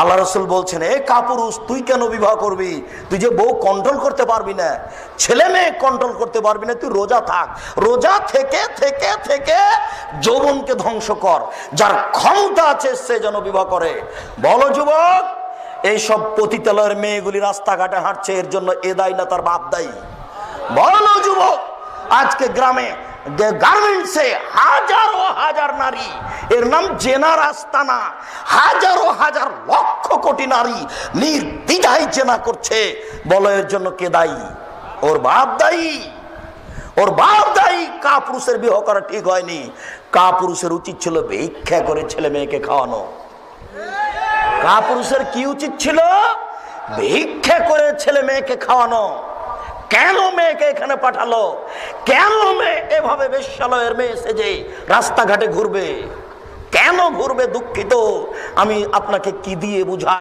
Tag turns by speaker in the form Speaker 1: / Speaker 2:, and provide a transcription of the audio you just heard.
Speaker 1: আল্লাহ রসুল বলছেন, এ কাপুরুষ, তুই কেন বিবাহ করবি? তুই যে বউ কন্ট্রোল করতে পারবি না, ছেলে মেয়ে কন্ট্রোল করতে পারবি না, তুই রোজা থাক। রোজা থেকে থেকে থেকে যৌবনকে ধ্বংস কর। যার ক্ষমতা আছে, সে যেন বিবাহ করে। বলো যুবক, এইসব পতিতালয়ের মেয়েগুলি রাস্তাঘাটে হাঁটছে, এর জন্য এ দায়ী না তার বাপ দায়ী? বলো যুবক, আজকে গ্রামে গার্মেন্টসে হাজারো হাজার নারী। এর নাম জেনার আস্তানা। হাজারো হাজার লক্ষ কোটি নারী নির্দ্বিধায় জেনা করছে। বলো, এর জন্য কে দায়ী? ওর বাপ দায়ী। ওর বাপ দায়ী। কা পুরুষের বিবাহ করা ঠিক হয়নি। কা পুরুষের উচিত ছিল ভিক্ষা করে ছেলে মেয়েকে খাওয়ানো। কা পুরুষের কি উচিত ছিল? ভিক্ষা করে ছেলে মেয়েকে খাওয়ানো। কেন মেয়েকে এখানে পাঠালো? কেন এভাবে বেশ্যালয়ের মেয়ে সেজে রাস্তাঘাটে ঘুরবে? কেন ঘুরবে দুঃখিত? আমি আপনাকে কি দিয়ে বুঝা